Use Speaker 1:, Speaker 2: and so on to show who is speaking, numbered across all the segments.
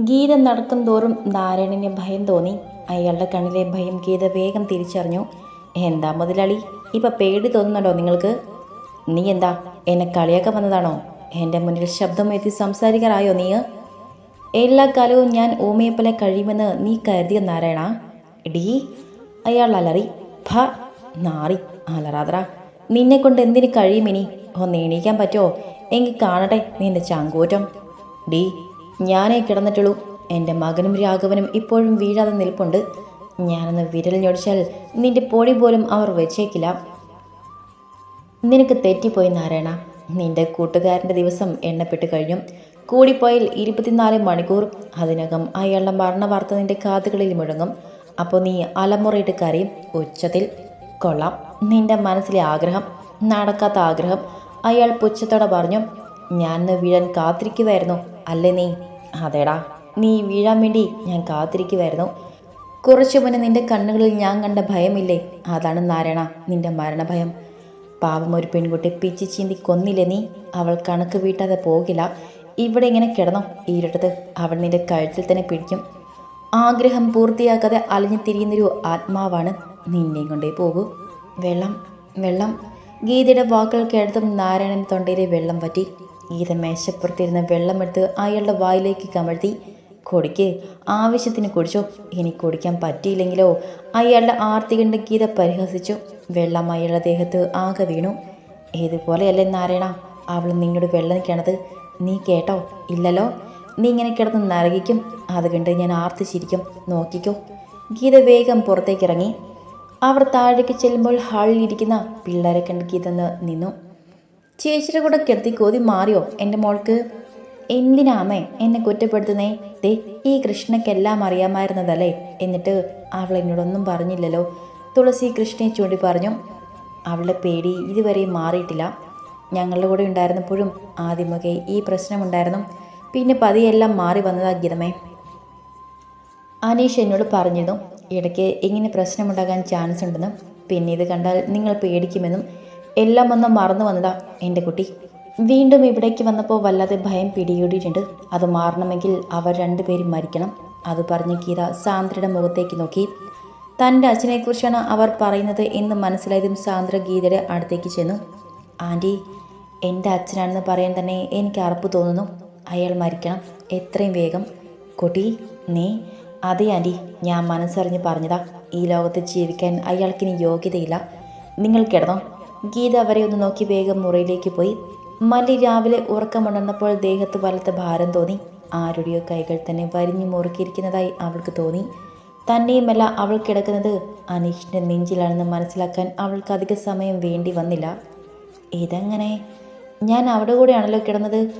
Speaker 1: ഗീത നടക്കും തോറും നാരായണന് ഭയം തോന്നി. അയാളുടെ കണ്ണിലെ ഭയം ഗീത വേഗം തിരിച്ചറിഞ്ഞു. എന്താ മുതലാളി? ഇപ്പൊ പേടി തോന്നുന്നുണ്ടോ നിങ്ങൾക്ക്? നീ എന്താ എന്നെ കളിയാക്കാൻ വന്നതാണോ? എന്റെ മുന്നിൽ ശബ്ദമെത്തി സംസാരിക്കാറായോ നീ? എല്ലാ കാലവും ഞാൻ ഊമയെപ്പോലെ കഴിയുമെന്ന് നീ കരുതിയ നാരായണ? ഡീ അയാൾ അലറി. ഭ നാറി. അലറാതറ. നിന്നെ കൊണ്ട് എന്തിനു ഇനി? ഒന്ന് എണീക്കാൻ പറ്റുമോ എങ്കിൽ കാണട്ടെ നിന്റെ ചാങ്കൂറ്റം. ഡീ ഞാനേ കിടന്നിട്ടുള്ളൂ. എന്റെ മകനും രാഘവനും ഇപ്പോഴും വീഴാതെ നിൽപ്പുണ്ട്. ഞാനൊന്ന് വിരൽ ഞൊടിച്ചാൽ നിന്റെ പൊടി പോലും അവർ വെച്ചേക്കില്ല. നിനക്ക് തെറ്റിപ്പോയി നാരായണ. നിന്റെ കൂട്ടുകാരന്റെ ദിവസം എണ്ണപ്പെട്ട് കഴിഞ്ഞു. കൂടിപ്പോയാൽ ഇരുപത്തിനാല് മണിക്കൂർ. അതിനകം അയാളുടെ മരണവാർത്ത നിന്റെ കാതുകളിൽ മുഴങ്ങും. അപ്പോൾ നീ അലമുറയിട്ട് കരയും. ഉച്ചത്തിൽ കൊള്ളാം. നിന്റെ മനസ്സിലെ ആഗ്രഹം നടക്കാത്ത ആഗ്രഹം അയാൾ പുച്ഛത്തോടെ പറഞ്ഞു ഞാൻ വീഴാൻ കാത്തിരിക്കുമായിരുന്നു അല്ലേ നീ? അതേടാ നീ വീഴാൻ വേണ്ടി ഞാൻ കാത്തിരിക്കുമായിരുന്നു കുറച്ചു മുന്നേ നിന്റെ കണ്ണുകളിൽ ഞാൻ കണ്ട ഭയമില്ലേ? അതാണ് നാരായണ നിന്റെ മരണഭയം. പാപം ഒരു പെൺകുട്ടി പിച്ചി ചീന്തി കൊന്നില്ലേ നീ? അവൾ കണക്ക് വീട്ടാതെ പോകില്ല. ഇവിടെ ഇങ്ങനെ കിടന്നോ ഈരിടത്ത് അവൾ നിന്റെ കഴുത്തിൽ തന്നെ പിടിക്കും. ആഗ്രഹം പൂർത്തിയാക്കാതെ അലിഞ്ഞു തിരിയുന്നൊരു ആത്മാവാണ് നിന്നെയും കൊണ്ടേ പോകൂ. വെള്ളം വെള്ളം. ഗീതയുടെ വാക്കുകൾ കേട്ടതും നാരായണൻ തൊണ്ടയിലെ വെള്ളം പറ്റി ഗീത മേശപ്പുറത്തിരുന്ന വെള്ളമെടുത്ത് അയാളുടെ വായിലേക്ക് കമഴ്ത്തി. കുടിക്ക് ആവശ്യത്തിന് കുടിച്ചോ? ഇനി കുടിക്കാൻ പറ്റിയില്ലെങ്കിലോ? അയാളുടെ ആർത്തി കണ്ട് ഗീത പരിഹസിച്ചു. വെള്ളം അയാളുടെ ദേഹത്ത് ആകെ വീണു. ഇതുപോലെയല്ലേ നാരായണ? അവൾ നിന്നോട് വെള്ളം കിണത്. നീ കേട്ടോ? ഇല്ലല്ലോ? നീ ഇങ്ങനെ കിടന്ന് നരകിക്കും. അത് കണ്ട് ഞാൻ ആർത്തിച്ചിരിക്കും നോക്കിക്കോ. ഗീത വേഗം പുറത്തേക്ക് ഇറങ്ങി അവർ താഴേക്ക് ചെല്ലുമ്പോൾ ഹാളിലിരിക്കുന്ന പിള്ളേരെ കണ്ട് ഗീത നിന്നു. ചേച്ചിയുടെ കൂടെ കിടത്തി കോതി മാറിയോ? എന്റെ മോൾക്ക്. എന്തിനാമേ എന്നെ കുറ്റപ്പെടുത്തുന്നേ? ദേ ഈ കൃഷ്ണക്കെല്ലാം അറിയാമായിരുന്നതല്ലേ? എന്നിട്ട് അവൾ എന്നോടൊന്നും പറഞ്ഞില്ലല്ലോ. തുളസി കൃഷ്ണയെ ചൂണ്ടി പറഞ്ഞു അവളുടെ പേടി ഇതുവരെയും മാറിയിട്ടില്ല. ഞങ്ങളുടെ കൂടെ ഉണ്ടായിരുന്നപ്പോഴും ആദ്യമൊക്കെ ഈ പ്രശ്നമുണ്ടായിരുന്നു. പിന്നെ പതിയെല്ലാം മാറി വന്നതാ ഗീതമേ. അനീഷ് എന്നോട് പറഞ്ഞിരുന്നു ഇടയ്ക്ക് ഇങ്ങനെ പ്രശ്നമുണ്ടാകാൻ ചാൻസ് ഉണ്ടെന്നും പിന്നെ ഇത് കണ്ടാൽ നിങ്ങൾ പേടിക്കുമെന്നും. എല്ലാം ഒന്ന് മറന്നു വന്നതാ എന്റെ കുട്ടി. വീണ്ടും ഇവിടേക്ക് വന്നപ്പോൾ വല്ലാതെ ഭയം പിടികൂടിയിട്ടുണ്ട്. അത് മാറണമെങ്കിൽ അവർ രണ്ടുപേരും മരിക്കണം. അത് പറഞ്ഞ് ഗീത സാന്ദ്രയുടെ മുഖത്തേക്ക് നോക്കി. തന്റെ അച്ഛനെക്കുറിച്ചാണ് അവർ പറയുന്നത് എന്ന് മനസ്സിലായതും സാന്ദ്ര ഗീതയുടെ അടുത്തേക്ക് ചെന്നു. ആന്റി എന്റെ അച്ഛനാണെന്ന് പറയാൻ തന്നെ എനിക്ക് അറപ്പ് തോന്നുന്നു. അയാൾ മരിക്കണം. എത്രയും വേഗം. കുട്ടി നീ അതേ ആന്റി. ഞാൻ മനസ്സറിഞ്ഞ് പറഞ്ഞതാ. ഈ ലോകത്ത് ജീവിക്കാൻ അയാൾക്കിനി യോഗ്യതയില്ല. നിങ്ങൾ കിടന്നോ. ഗീത അവരെ ഒന്ന് നോക്കി വേഗം മുറിയിലേക്ക് പോയി. മല്ലി രാവിലെ ഉറക്കമുണർന്നപ്പോൾ ദേഹത്ത് വലത്ത ഭാരം തോന്നി. ആരുടെയോ കൈകൾ തന്നെ വരിഞ്ഞു മുറുക്കിയിരിക്കുന്നതായി അവൾക്ക് തോന്നി. തന്നെയുമല്ല അവൾ കിടക്കുന്നത്. അനീഷിന്റെ നെഞ്ചിലാണെന്ന് മനസ്സിലാക്കാൻ അവൾക്ക് അധിക സമയം വേണ്ടി വന്നില്ല. ഇതെങ്ങനെ? ഞാൻ അവിടെ കൂടെയാണല്ലോ കിടന്നത്.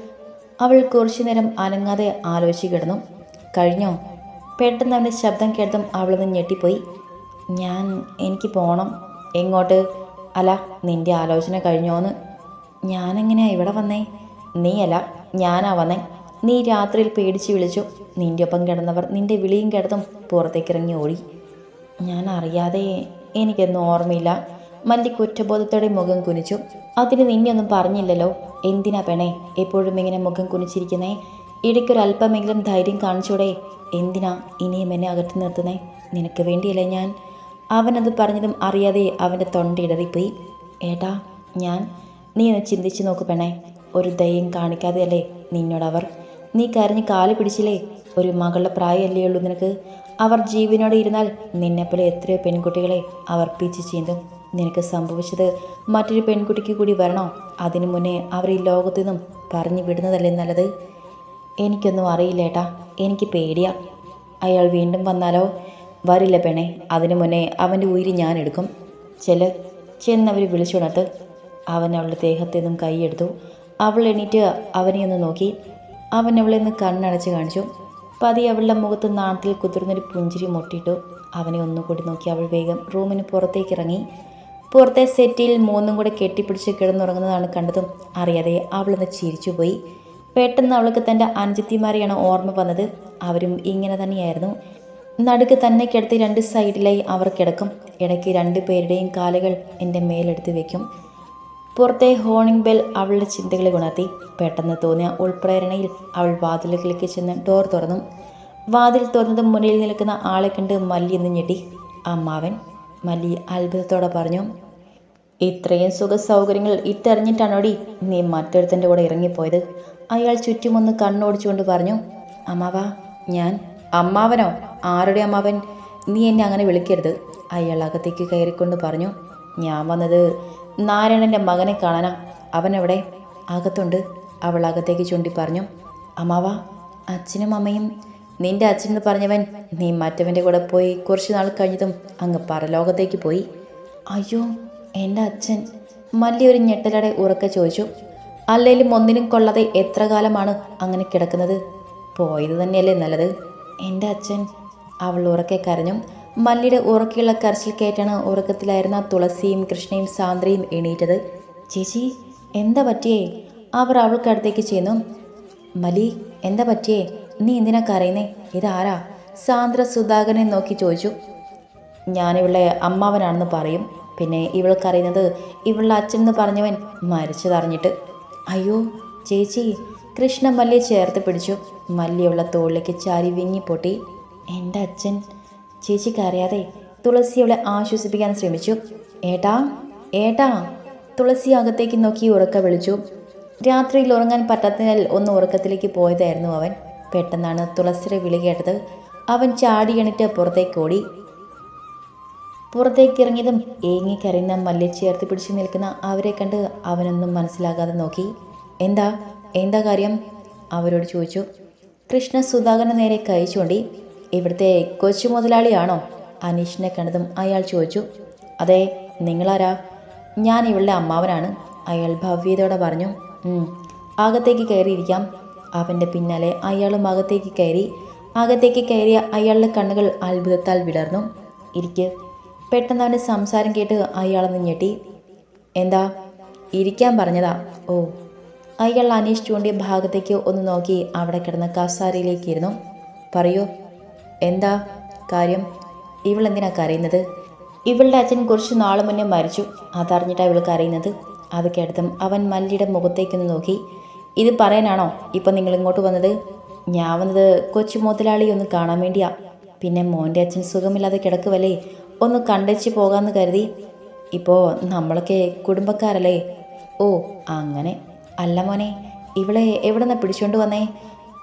Speaker 1: അവൾ കുറച്ചു നേരം അനങ്ങാതെ ആലോചിച്ച് കിടന്നു. കഴിഞ്ഞോ? പെട്ടെന്ന് അവന്റെ ശബ്ദം കേട്ടതും അവളൊന്ന് ഞെട്ടിപ്പോയി. ഞാൻ എനിക്ക് പോകണം എങ്ങോട്ട്? അല്ല നിന്റെ ആലോചന കഴിഞ്ഞോന്ന്. ഞാനെങ്ങനെയാ ഇവിടെ വന്നേ? നീയല്ല ഞാനാ വന്നേ. നീ രാത്രിയിൽ പേടിച്ച് വിളിച്ചു. നിന്റെ ഒപ്പം കിടന്നവർ നിന്റെ വിളിയും കിടന്നും പുറത്തേക്ക് ഇറങ്ങി ഓടി. ഞാൻ അറിയാതെ എനിക്കൊന്നും ഓർമ്മയില്ല. മല്ലി കുറ്റബോധത്തോടെ മുഖം കുനിച്ചു. അതിന് നിന്നെയൊന്നും പറഞ്ഞില്ലല്ലോ. എന്തിനാ പെണേ എപ്പോഴും ഇങ്ങനെ മുഖം കുനിച്ചിരിക്കുന്നേ? ഇടയ്ക്കൊരല്പമെങ്കിലും ധൈര്യം കാണിച്ചൂടെ. എന്തിനാ ഇനിയും എന്നെ അകറ്റി നിർത്തുന്നേ? നിനക്ക് വേണ്ടിയല്ലേ ഞാൻ അവനത് പറഞ്ഞതും അറിയാതെ അവന്റെ തൊണ്ടയിടറിപ്പോയി ഏട്ടാ ഞാൻ നീ ഒന്ന് ചിന്തിച്ചു നോക്ക് പെണ്ണേ. ഒരു ദയം കാണിക്കാതെയല്ലേ നിന്നോടവർ. നീ കരഞ്ഞ് കാൽ പിടിച്ചില്ലേ? ഒരു മകളുടെ പ്രായമല്ലേ ഉള്ളൂ നിനക്ക്. അവർ ജീവനോടെ ഇരുന്നാൽ നിന്നെപ്പോലെ എത്രയോ പെൺകുട്ടികളെ അവർ പിച്ച് ചീന്തും. നിനക്ക് സംഭവിച്ചത് മറ്റൊരു പെൺകുട്ടിക്ക് കൂടി വരണോ? അതിനു മുന്നേ അവർ ഈ ലോകത്തു നിന്നും പറഞ്ഞു വിടുന്നതല്ലേ നല്ലത്? എനിക്കൊന്നും അറിയില്ല ഏട്ടാ. എനിക്ക് പേടിയാ. അയാൾ വീണ്ടും വന്നാലോ? വരില്ല പെണേ അതിനു മുന്നേ അവന്റെ ഉയിര് ഞാനെടുക്കും ചെൽ ചെന്നവർ വിളിച്ചുണർത്ത് അവൻ അവളുടെ ദേഹത്തു നിന്നും കൈയെടുത്തു അവൾ എണീറ്റ് അവനെ ഒന്ന് നോക്കി. അവൻ അവളെ ഒന്ന് കണ്ണടച്ച് കാണിച്ചു. പതി അവളുടെ മുഖത്ത് നാണത്തിൽ കുതിർന്നൊരു പുഞ്ചിരി മുട്ടിയിട്ടു. അവനെ ഒന്നുകൂടി നോക്കി അവൾ വേഗം റൂമിന് പുറത്തേക്ക് ഇറങ്ങി. പുറത്തെ സെറ്റിൽ മൂന്നും കൂടെ കെട്ടിപ്പിടിച്ച് കിടന്നുറങ്ങുന്നതാണ് കണ്ടതും അറിയാതെ അവളൊന്ന് ചിരിച്ചുപോയി പെട്ടെന്ന് അവൾക്ക് തന്റെ അനുജത്തിമാരെയാണ് ഓർമ്മ വന്നത്. അവരും ഇങ്ങനെ തന്നെയായിരുന്നു. നടുക്ക് തന്നെ കിടത്തി രണ്ട് സൈഡിലായി അവർ കിടക്കും. ഇടയ്ക്ക് രണ്ടു പേരുടെയും കാലുകൾ എന്റെ മേലെടുത്ത് വെക്കും. പുറത്തെ ഹോണിംഗ് ബെൽ അവളുടെ ചിന്തകളെ ഉണർത്തി. പെട്ടെന്ന് തോന്നിയ ഉൾപ്രേരണയിൽ അവൾ വാതിലുകളിലേക്ക് ചെന്ന് ഡോർ തുറന്നു. വാതിൽ തുറന്നതും മുന്നിൽ നിൽക്കുന്ന ആളെ കണ്ട് മല്ലി എന്ന് ഞെട്ടി. അമ്മാവൻ മല്ലി അത്ഭുതത്തോടെ പറഞ്ഞു. ഇത്രയും സുഖ സൗകര്യങ്ങൾ ഇട്ടറിഞ്ഞിട്ടാണോടി നീ മറ്റൊരുത്തന്റെ കൂടെ ഇറങ്ങിപ്പോയത്? അയാൾ ചുറ്റുമൊന്ന് കണ്ണോടിച്ചുകൊണ്ട് പറഞ്ഞു. അമ്മാവാ ഞാൻ. അമ്മാവനോ? ആരുടെ അമ്മാവൻ നീ എന്നെ അങ്ങനെ വിളിക്കരുത്. അയാൾ അകത്തേക്ക് കയറിക്കൊണ്ട് പറഞ്ഞു ഞാൻ വന്നത് നാരായണന്റെ മകനെ കാണാനാ. അവനെവിടെ അകത്തുണ്ട്. അവൾ അകത്തേക്ക് ചൂണ്ടി പറഞ്ഞു അമ്മാവ അച്ഛനും അമ്മയും. നിന്റെ അച്ഛൻ എന്ന് പറഞ്ഞവൻ നീ മറ്റവന്റെ കൂടെ പോയി കുറച്ച് നാൾ കഴിഞ്ഞതും അങ്ങ് പരലോകത്തേക്ക് പോയി. അയ്യോ എന്റെ അച്ഛൻ മല്ലി ഒരു ഞെട്ടലടെ ഉറക്കെ ചോദിച്ചു. അല്ലേലും ഒന്നിനും കൊള്ളാതെ എത്ര കാലമാണ് അങ്ങനെ കിടക്കുന്നത്? പോയത് തന്നെയല്ലേ നല്ലത്? എന്റെ അച്ഛൻ അവൾ ഉറക്കെ കരഞ്ഞു മല്ലിയുടെ ഉറക്കെയുള്ള കരച്ചിൽ കയറ്റാണ് ഉറക്കത്തിലായിരുന്ന തുളസിയും കൃഷ്ണയും സാന്ദ്രയും എണീറ്റത്. ചേച്ചി എന്താ പറ്റിയേ? അവർ അവൾക്കടുത്തേക്ക് ചെന്നു. മലി എന്താ പറ്റിയേ? നീ എന്തിനാ കരയുന്നേ? ഇതാരാ? സാന്ദ്ര സുധാകരനെ നോക്കി ചോദിച്ചു. ഞാനിവളെ അമ്മാവനാണെന്ന് പറയും. പിന്നെ ഇവൾക്കറിയുന്നത് ഇവളുടെ അച്ഛൻ എന്ന് പറഞ്ഞവൻ മരിച്ചതറിഞ്ഞിട്ട്. അയ്യോ ചേച്ചി. കൃഷ്ണ മല്ലിയെ ചേർത്ത് പിടിച്ചു. മല്ലി അവളുടെ തോളിലേക്ക് ചാരി വിങ്ങിപ്പൊട്ടി എന്റെ അച്ഛൻ ചേച്ചിക്ക് അറിയാതെ തുളസി അവളെ ആശ്വസിപ്പിക്കാൻ ശ്രമിച്ചു. ഏട്ടാ ഏട്ടാ തുളസി അകത്തേക്ക് നോക്കി ഉറക്ക വിളിച്ചു. രാത്രിയിൽ ഉറങ്ങാൻ പറ്റാത്തതിനാൽ ഒന്ന് ഉറക്കത്തിലേക്ക് പോയതായിരുന്നു അവൻ. പെട്ടെന്നാണ് തുളസിയുടെ വിളി കേട്ടത്. അവൻ ചാടി എണിറ്റ് പുറത്തേക്ക് ഓടി. പുറത്തേക്ക് ഇറങ്ങിയതും ഏങ്ങിക്കരയുന്ന മല്ലി ചേർത്ത് പിടിച്ചു നിൽക്കുന്ന അവരെ കണ്ട് അവനൊന്നും മനസ്സിലാകാതെ നോക്കി. എന്താ എന്താ കാര്യം? അവരോട് ചോദിച്ചു. കൃഷ്ണ സുധാകരന് നേരെ കൈ ചൂണ്ടി. ഇവിടുത്തെ കൊച്ചു മുതലാളിയാണോ? അനീഷിനെ കണ്ടതും അയാൾ ചോദിച്ചു അതെ നിങ്ങളാരാ? ഞാൻ ഇവളുടെ അമ്മാവനാണ്. അയാൾ ഭവ്യതയോടെ പറഞ്ഞു "ഉം, അകത്തേക്ക് കയറിയിരിക്കാം. അവന്റെ പിന്നാലെ അയാളും അകത്തേക്ക് കയറി അകത്തേക്ക് കയറിയ അയാളുടെ കണ്ണുകൾ അത്ഭുതത്താൽ വിടർന്നു. ഇരിക്ക്. പെട്ടെന്ന് അവന്റെ സംസാരം കേട്ട് അയാളൊന്ന് ഞെട്ടി എന്താ? ഇരിക്കാൻ പറഞ്ഞതാ? ഓ. അയാൾ അനീഷ് ചൂണ്ടിയ ഭാഗത്തേക്ക് ഒന്ന് നോക്കി അവിടെ കിടന്ന കസാരയിലേക്ക് ഇരുന്നു പറയൂ. എന്താ കാര്യം? ഇവൾ എന്തിനാ കരയുന്നത്? ഇവളുടെ അച്ഛൻ കുറച്ച് നാൾ മുന്നേ മരിച്ചു. അതറിഞ്ഞിട്ടാണ് ഇവൾ കരയുന്നത്. അത് കേട്ടതും അവൻ മല്ലിയുടെ മുഖത്തേക്കൊന്ന് നോക്കി. ഇത് പറയാനാണോ ഇപ്പം നിങ്ങൾ ഇങ്ങോട്ട് വന്നത്? ഞാൻ വന്നത് കൊച്ചു മുതലാളി ഒന്ന് കാണാൻ വേണ്ടിയാ. പിന്നെ മോന്റെ അച്ഛൻ സുഖമില്ലാതെ കിടക്കുവല്ലേ? ഒന്ന് കണ്ടേച്ച് പോകാമെന്ന് കരുതി. ഇപ്പോൾ നമ്മളൊക്കെ കുടുംബക്കാരല്ലേ? ഓ അങ്ങനെ. അല്ല മോനെ ഇവളെ എവിടെ നിന്ന് പിടിച്ചുകൊണ്ട് വന്നേ?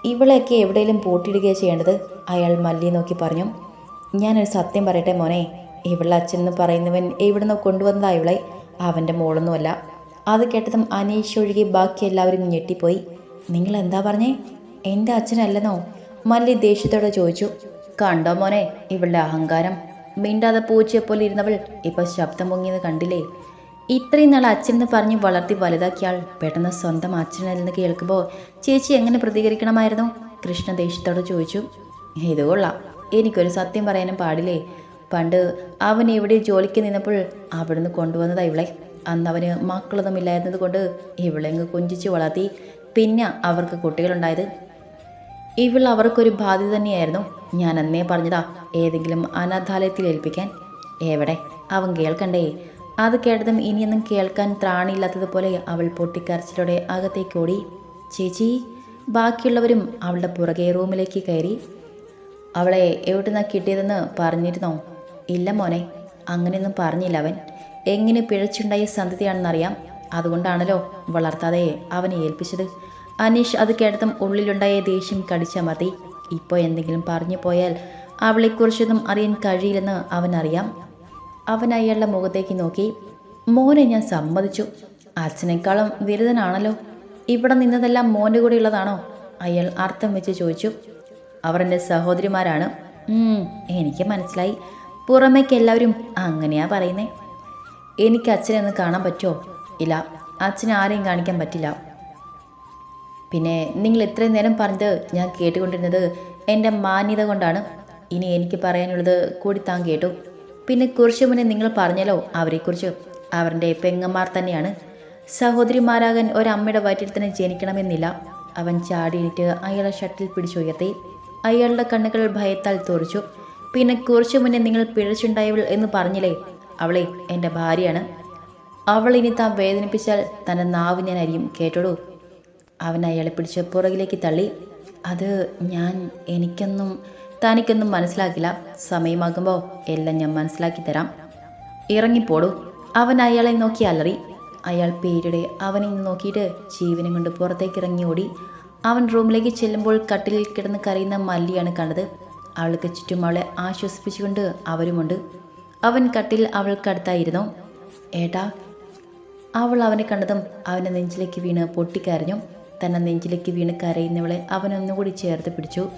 Speaker 1: ഇവളെയൊക്കെ എവിടെയെങ്കിലും പൂട്ടിയിടുകയോ ചെയ്യേണ്ടത്? അയാൾ മല്ലി നോക്കി പറഞ്ഞു. ഞാനൊരു സത്യം പറയട്ടെ മോനെ. ഇവളുടെ അച്ഛൻ എന്ന് പറയുന്നവൻ എവിടുന്ന് കൊണ്ടുവന്നതാ ഇവളെ. അവന്റെ മോളൊന്നുമല്ല. അത് കേട്ടതും അനീഷ് ഒഴികെ ബാക്കി എല്ലാവരും ഞെട്ടിപ്പോയി. നിങ്ങൾ എന്താ പറഞ്ഞേ? എന്റെ അച്ഛനല്ലെന്നോ? മല്ലി ദേഷ്യത്തോടെ ചോദിച്ചു. കണ്ടോ മോനെ ഇവളുടെ അഹങ്കാരം. മിണ്ടാതെ പൂച്ചയെപ്പോലെ ഇരുന്നവൾ ഇപ്പം ശബ്ദം പൊങ്ങിയത് കണ്ടില്ലേ? ഇത്രയും നാൾ അച്ഛൻ എന്ന് പറഞ്ഞ് വളർത്തി വലുതാക്കിയാൾ പെട്ടെന്ന് സ്വന്തം അച്ഛനെന്ന് കേൾക്കുമ്പോൾ ചേച്ചി എങ്ങനെ പ്രതികരിക്കണമായിരുന്നു? കൃഷ്ണ ദേഷ്യത്തോട് ചോദിച്ചു. ഇത് കൊള്ളാം. എനിക്കൊരു സത്യം പറയാനും പാടില്ലേ? പണ്ട് അവൻ ഇവിടെ ജോലിക്ക് നിന്നപ്പോൾ അവിടുന്ന് കൊണ്ടുവന്നതാ ഇവളെ. അന്ന് അവന് മക്കളൊന്നും ഇല്ലായിരുന്നത് കൊണ്ട് ഇവളെങ്ങ് കുഞ്ചിച്ച് വളർത്തി. പിന്നെ അവർക്ക് കുട്ടികളുണ്ടായത്. ഇവൾ അവർക്കൊരു ബാധ്യത തന്നെയായിരുന്നു. ഞാൻ അന്നേ പറഞ്ഞതാ ഏതെങ്കിലും അനാഥാലയത്തിൽ ഏൽപ്പിക്കാൻ. എവിടെ? അവൻ കേൾക്കണ്ടേ? അത് കേട്ടതും ഇനിയൊന്നും കേൾക്കാൻ ത്രാണിയില്ലാത്തതുപോലെ അവൾ പൊട്ടിക്കരച്ചിലോടെ അകത്തേക്ക് ഓടി ചേച്ചി ബാക്കിയുള്ളവരും അവളുടെ പുറകെ റൂമിലേക്ക് കയറി. അവളെ എവിടുന്നാ കിട്ടിയതെന്ന് പറഞ്ഞിരുന്നോ? ഇല്ല മോനെ അങ്ങനെയൊന്നും പറഞ്ഞില്ല അവൻ. എങ്ങനെ പിഴച്ചുണ്ടായ സന്തതിയാണെന്നറിയാം. അതുകൊണ്ടാണല്ലോ വളർത്താതെ അവനെ ഏൽപ്പിച്ചത്. അനീഷ് അത് കേട്ടതും ഉള്ളിലുണ്ടായ ദേഷ്യം കടിച്ചമർത്തി. ഇപ്പോൾ എന്തെങ്കിലും പറഞ്ഞു പോയാൽ അവളെക്കുറിച്ചൊന്നും അറിയാൻ കഴിയില്ലെന്ന് അവനറിയാം. അവൻ അയാളുടെ മുഖത്തേക്ക് നോക്കി മോനെ ഞാൻ സമ്മതിച്ചു. അച്ഛനേക്കാളും ബിരുദനാണല്ലോ ഇവിടെ നിന്നതെല്ലാം മോന്റെ കൂടെ ഉള്ളതാണോ അയാൾ അർത്ഥം വെച്ച് ചോദിച്ചു. അവർ എന്റെ സഹോദരിമാരാണ്. എനിക്ക് മനസ്സിലായി. പുറമേക്ക് എല്ലാവരും അങ്ങനെയാ പറയുന്നേ. എനിക്ക് അച്ഛനെ ഒന്ന് കാണാൻ പറ്റുമോ? ഇല്ല അച്ഛനെ ആരെയും കാണിക്കാൻ പറ്റില്ല. പിന്നെ നിങ്ങൾ ഇത്രയും നേരം പറഞ്ഞത് ഞാൻ കേട്ടുകൊണ്ടിരുന്നത് എന്റെ മാന്യത കൊണ്ടാണ്. ഇനി എനിക്ക് പറയാനുള്ളത് കൂടി താൻ കേട്ടു. പിന്നെ കുറച്ചു മുന്നേ നിങ്ങൾ പറഞ്ഞല്ലോ അവരെക്കുറിച്ച്. അവരുടെ പെങ്ങന്മാർ തന്നെയാണ്. സഹോദരിമാരാകാൻ ഒരമ്മയുടെ വയറ്റിൽ തന്നെ ജനിക്കണമെന്നില്ല. അവൻ ചാടിയിട്ട് അയാളെ ഷട്ടിൽ പിടിച്ചുയർത്തി. അയാളുടെ കണ്ണുകൾ ഭയത്താൽ തുറച്ചു. പിന്നെ കുറച്ചു മുന്നേ നിങ്ങൾ പിഴച്ചുണ്ടായവൾ എന്ന് പറഞ്ഞില്ലേ? അവളെ എന്റെ ഭാര്യയാണ്. അവൾ ഇനി താൻ വേദനിപ്പിച്ചാൽ തന്റെ നാവ് ഞാൻ അരിയും കേട്ടോടൂ അവൻ അയാളെ പിടിച്ച് പുറകിലേക്ക് തള്ളി. അത് ഞാൻ എനിക്കൊന്നും തനിക്കൊന്നും മനസ്സിലാക്കില്ല. സമയമാകുമ്പോൾ എല്ലാം ഞാൻ മനസ്സിലാക്കി തരാം. ഇറങ്ങിപ്പോടൂ. അവൻ അയാളെ നോക്കി അലറി. അയാൾ പേരുടെ അവനെ നോക്കിയിട്ട് ജീവനും കൊണ്ട് പുറത്തേക്ക് ഇറങ്ങി ഓടി. അവൻ റൂമിലേക്ക് ചെല്ലുമ്പോൾ കട്ടിലിൽ കിടന്ന് കരയുന്ന മല്ലിയാണ് കണ്ടത്. അവൾക്ക് ചുറ്റും അവളെ ആശ്വസിപ്പിച്ചുകൊണ്ട് അവരുമുണ്ട്. അവൻ കട്ടിൽ അവൾക്കടുത്തായിരുന്നു ഏട്ടാ. അവൾ അവനെ കണ്ടതും അവനെ നെഞ്ചിലേക്ക് വീണ് പൊട്ടിക്കരഞ്ഞു. തന്നെ നെഞ്ചിലേക്ക് വീണ് കരയുന്നവളെ അവൻ ഒന്നുകൂടി ചേർത്ത് പിടിച്ചു.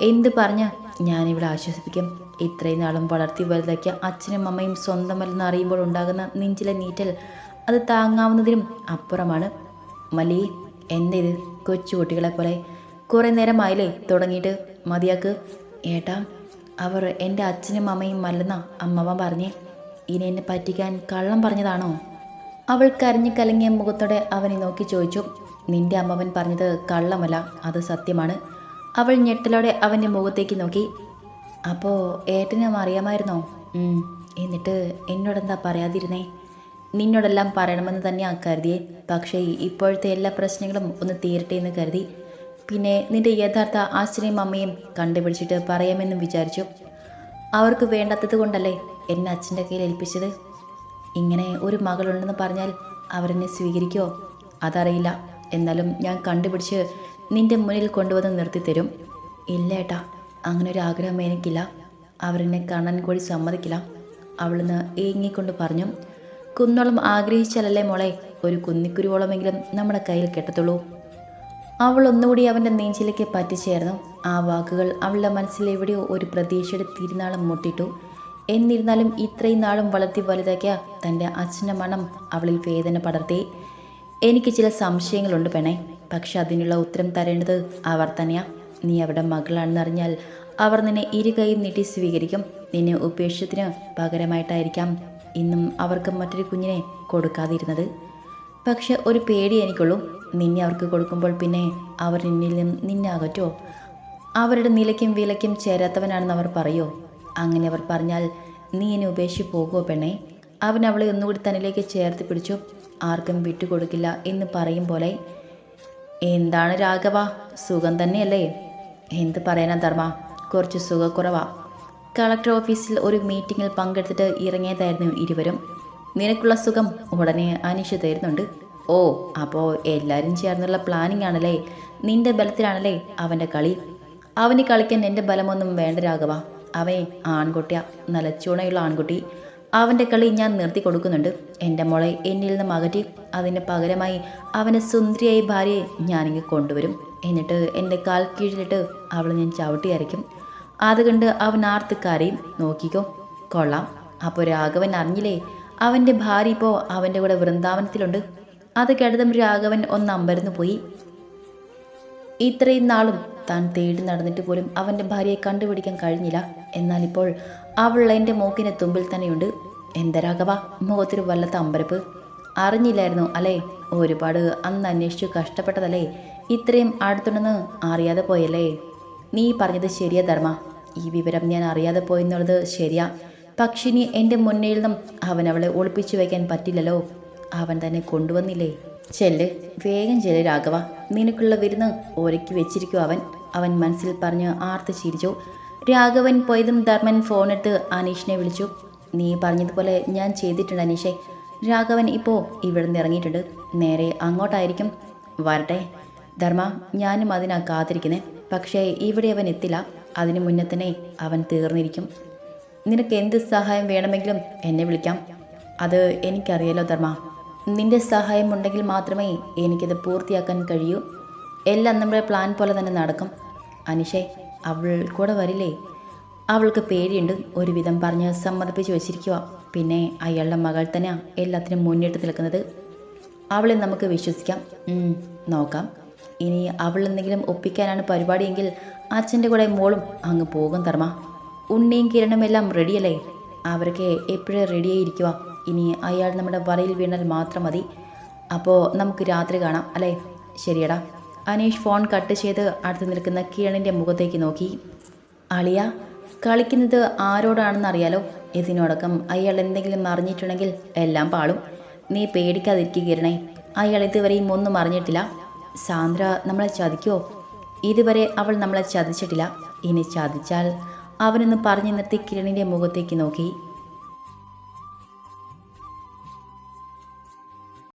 Speaker 1: എന്ത് പറഞ്ഞ ഞാനിവിടെ ആശ്വസിപ്പിക്കും. ഇത്രയും നാളും വളർത്തി വലുതാക്കിയ അച്ഛനും അമ്മയും സ്വന്തമല്ലെന്ന് അറിയുമ്പോൾ ഉണ്ടാകുന്ന നെഞ്ചിലെ നീറ്റൽ അത് താങ്ങാവുന്നതിനും അപ്പുറമാണ്. മലി എന്തേത് കൊച്ചു കുട്ടികളെ പോലെ. കുറേ നേരമായില്ലേ തുടങ്ങിയിട്ട്. മതിയാക്ക്. ഏട്ടാ അവർ എന്റെ അച്ഛനും അമ്മയും അല്ലെന്ന അമ്മവ പറഞ്ഞേ. ഇനി എന്നെ പറ്റിക്കാൻ കള്ളം പറഞ്ഞതാണോ? അവൾ കരഞ്ഞു കലങ്ങിയ മുഖത്തോടെ അവനെ നോക്കി ചോദിച്ചു. നിന്റെ അമ്മവൻ പറഞ്ഞത് കള്ളമല്ല അത് സത്യമാണ്. അവൾ ഞെട്ടലോടെ അവന്റെ മുഖത്തേക്ക് നോക്കി. അപ്പോൾ ഏട്ടനും അറിയാമായിരുന്നോ. എന്നിട്ട് എന്നോടെന്താ പറയാതിരുന്നേ? നിന്നോടെല്ലാം പറയണമെന്ന് തന്നെയാ കരുതിയേ. പക്ഷേ ഇപ്പോഴത്തെ എല്ലാ പ്രശ്നങ്ങളും ഒന്ന് തീരട്ടെ എന്ന് കരുതി. പിന്നെ നിന്റെ യഥാർത്ഥ അച്ഛനെയും അമ്മയും കണ്ടുപിടിച്ചിട്ട് പറയാമെന്നും വിചാരിച്ചു. അവർക്ക് വേണ്ടാത്തത് കൊണ്ടല്ലേ എന്നെ അച്ഛന്റെ കയ്യിൽ ഏൽപ്പിച്ചത്? ഇങ്ങനെ ഒരു മകളുണ്ടെന്ന് പറഞ്ഞാൽ അവരെന്നെ സ്വീകരിക്കുമോ അതറിയില്ല. എന്നാലും ഞാൻ കണ്ടുപിടിച്ച് നിന്റെ മുന്നിൽ കൊണ്ടുവന്ന് നിർത്തിത്തരും. ഇല്ല ഏട്ടാ അങ്ങനെ ഒരു ആഗ്രഹം എനിക്കില്ല. അവരെന്നെ കാണാൻ കൂടി സമ്മതിക്കില്ല. അവളിന്ന് ഏങ്ങിക്കൊണ്ട് പറഞ്ഞു കുന്നോളം ആഗ്രഹിച്ചാലല്ലേ മോളെ ഒരു കുന്നിക്കുരുവോളമെങ്കിലും നമ്മുടെ കയ്യിൽ കെട്ടത്തുള്ളൂ. അവൾ ഒന്നുകൂടി അവന്റെ നെഞ്ചിലേക്ക് പറ്റിച്ചേർന്നു. ആ വാക്കുകൾ അവളുടെ മനസ്സിൽ എവിടെയോ ഒരു പ്രതീക്ഷയുടെ തിരുനാളം മുട്ടിട്ടു. എന്നിരുന്നാലും ഇത്രയും നാളും വളർത്തി വലുതാക്കിയ തന്റെ അച്ഛന്റെ മണം അവളിൽ വേദന പടർത്തി. എനിക്ക് ചില സംശയങ്ങളുണ്ട് പെണേ പക്ഷെ അതിനുള്ള ഉത്തരം തരേണ്ടത് അവർ തന്നെയാ. നീ അവരുടെ മകളാണെന്നറിഞ്ഞാൽ അവർ നിന്നെ ഇരു കൈയും നീട്ടി സ്വീകരിക്കും. നിന്നെ ഉപേക്ഷത്തിന് പകരമായിട്ടായിരിക്കാം ഇന്നും അവർക്ക് മറ്റൊരു കുഞ്ഞിനെ കൊടുക്കാതിരുന്നത്. പക്ഷെ ഒരു പേടി എനിക്കുള്ളൂ. നിന്നെ അവർക്ക് കൊടുക്കുമ്പോൾ പിന്നെ അവർ നിന്നിൽ നിന്ന് നിന്നെ അകറ്റുമോ അവരുടെ നിലയ്ക്കും വിലയ്ക്കും ചേരാത്തവനാണെന്ന് അവർ പറയോ? അങ്ങനെ അവർ പറഞ്ഞാൽ നീ എന്നെ ഉപേക്ഷിച്ച് പോകുമോ പെണ്ണേ? അവൻ അവളെ ഒന്നുകൂടി തന്നിലേക്ക് ചേർത്ത് പിടിച്ചു. ആർക്കും വിട്ടുകൊടുക്കില്ല എന്ന് പറയും പോലെ എന്താണ് രാഘവ? സുഖം തന്നെയല്ലേ? എന്ത് പറയാനാ ധർമ്മ? കുറച്ച് സുഖക്കുറവാ. കളക്ടർ ഓഫീസിൽ ഒരു മീറ്റിങ്ങിൽ പങ്കെടുത്തിട്ട് ഇറങ്ങിയതായിരുന്നു ഇരുവരും. നിനക്കുള്ള സുഖം ഉടനെ അനീഷ് തരുന്നുണ്ട്. ഓ അപ്പോൾ എല്ലാവരും ചേർന്നുള്ള പ്ലാനിങ് ആണല്ലേ? നിന്റെ ബലത്തിലാണല്ലേ അവന്റെ കളി? അവന് കളിക്കാൻ എന്റെ ബലമൊന്നും വേണ്ട രാഘവ. അവൻ ആൺകുട്ടിയാ. നല്ല ചുണയുള്ള ആൺകുട്ടി. അവന്റെ കളി ഞാൻ നിർത്തി കൊടുക്കുന്നുണ്ട്. എന്റെ മോളെ എന്നിൽ നിന്ന് അകറ്റി അതിന് പകരമായി അവനെ സുന്ദരിയായി ഭാര്യയെ ഞാനിങ്ങ് കൊണ്ടുവരും. എന്നിട്ട് എന്റെ കാൽ കീഴിലിട്ട് അവളെ ഞാൻ ചവിട്ടി അരയ്ക്കും. അത് കണ്ട് അവൻ ആർത്ത് കരയും നോക്കിക്കോ. കൊള്ളാം. അപ്പോൾ രാഘവൻ അറിഞ്ഞില്ലേ? അവന്റെ ഭാര്യ ഇപ്പോൾ അവന്റെ കൂടെ വൃന്ദാവനത്തിലുണ്ട്. അത് കേട്ടതും രാഘവൻ ഒന്ന് അമ്പരന്ന് പോയി. ഇത്രയും നാളും താൻ തേടി നടന്നിട്ട് പോലും അവന്റെ ഭാര്യയെ കണ്ടുപിടിക്കാൻ കഴിഞ്ഞില്ല. എന്നാൽ ഇപ്പോൾ അവൾ എന്റെ മൂക്കിന് തുമ്പിൽ തന്നെയുണ്ട്. എന്തരാഘവ മുഖത്തൊരു വല്ലത്ത അമ്പരപ്പ്. അറിഞ്ഞില്ലായിരുന്നു അല്ലേ? ഒരുപാട് അന്ന് അന്വേഷിച്ചു കഷ്ടപ്പെട്ടതല്ലേ? ഇത്രയും അടുത്തുണ്ടെന്ന് അറിയാതെ പോയല്ലേ? നീ പറഞ്ഞത് ശരിയാ ധർമ്മ. ഈ വിവരം ഞാൻ അറിയാതെ പോയെന്നുള്ളത് ശരിയാ. പക്ഷിനി എന്റെ മുന്നിൽ നിന്നും അവൻ അവളെ ഒളിപ്പിച്ചു വയ്ക്കാൻ പറ്റില്ലല്ലോ. അവൻ തന്നെ കൊണ്ടുവന്നില്ലേ? ചെല്ല് വേഗം ചെല്ല് രാഘവ. നിനക്കുള്ള വിരുന്ന് ഒരുക്കി വെച്ചിരിക്കും അവൻ. അവൻ മനസ്സിൽ പറഞ്ഞ് ആർത്ത് ചിരിച്ചു. രാഘവൻ പോയതും ധർമ്മൻ ഫോണെടുത്ത് അനീഷിനെ വിളിച്ചു. നീ പറഞ്ഞതുപോലെ ഞാൻ ചെയ്തിട്ടുണ്ട് അനീഷേ. രാഘവൻ ഇപ്പോൾ ഇവിടെ നിന്ന് ഇറങ്ങിയിട്ടുണ്ട്. നേരെ അങ്ങോട്ടായിരിക്കും. വരട്ടെ. ധർമ്മ ഞാനും അതിനാ കാത്തിരിക്കുന്നത് പക്ഷേ ഇവിടെ അവൻ എത്തില്ല. അതിനു മുന്നേ തന്നെ അവൻ തീർന്നിരിക്കും. നിനക്ക് എന്ത് സഹായം വേണമെങ്കിലും എന്നെ വിളിക്കാം. അത് എനിക്കറിയാലോ ധർമ്മ. നിന്റെ സഹായം ഉണ്ടെങ്കിൽ മാത്രമേ എനിക്കിത് പൂർത്തിയാക്കാൻ കഴിയൂ. എല്ലാം നമ്മുടെ പ്ലാൻ പോലെ തന്നെ നടക്കും. അനിഷേ അവൾ കൂടെ വരില്ലേ? അവൾക്ക് പേടിയുണ്ട്. ഒരുവിധം പറഞ്ഞ് സമ്മതിപ്പിച്ച് വെച്ചിരിക്കുക പിന്നെ അയാളുടെ മകൾ തന്നെ എല്ലാത്തിനും മുന്നിട്ട് നിൽക്കുന്നത്. അവളെ നമുക്ക് വിശ്വസിക്കാം. നോക്കാം. ഇനി അവൾ എന്തെങ്കിലും ഒപ്പിക്കാനാണ് പരിപാടിയെങ്കിൽ അച്ഛന്റെ കൂടെ മോളും അങ്ങ് പോകും ധർമ്മ. ഉണ്ണിയും കിരണും എല്ലാം റെഡിയല്ലേ അവരൊക്കെ എപ്പോഴും റെഡിയായി ഇരിക്കുക ഇനി അയാൾ നമ്മുടെ വലയിൽ വീണാൽ മാത്രം മതി. അപ്പോൾ നമുക്ക് രാത്രി കാണാം അല്ലേ? ശരിയടാ. അനീഷ് ഫോൺ കട്ട് ചെയ്ത് അടുത്ത് നിൽക്കുന്ന കിരണിന്റെ മുഖത്തേക്ക് നോക്കി. അളിയ കളിക്കുന്നത് ആരോടാണെന്ന് അറിയാലോ? ഇതിനോടക്കം അയാൾ എന്തെങ്കിലും അറിഞ്ഞിട്ടുണ്ടെങ്കിൽ എല്ലാം പാളും. നീ പേടിക്കാതിരിക്കുക കിരണേ. അയാൾ ഇതുവരെയും ഒന്നും അറിഞ്ഞിട്ടില്ല. സാന്ദ്ര നമ്മളെ ചതിക്കുമോ ഇതുവരെ അവൾ നമ്മളെ ചതിച്ചിട്ടില്ല. ഇനി ചതിച്ചാൽ അവനൊന്ന് പറഞ്ഞു നിർത്തി കിരണിന്റെ മുഖത്തേക്ക് നോക്കി.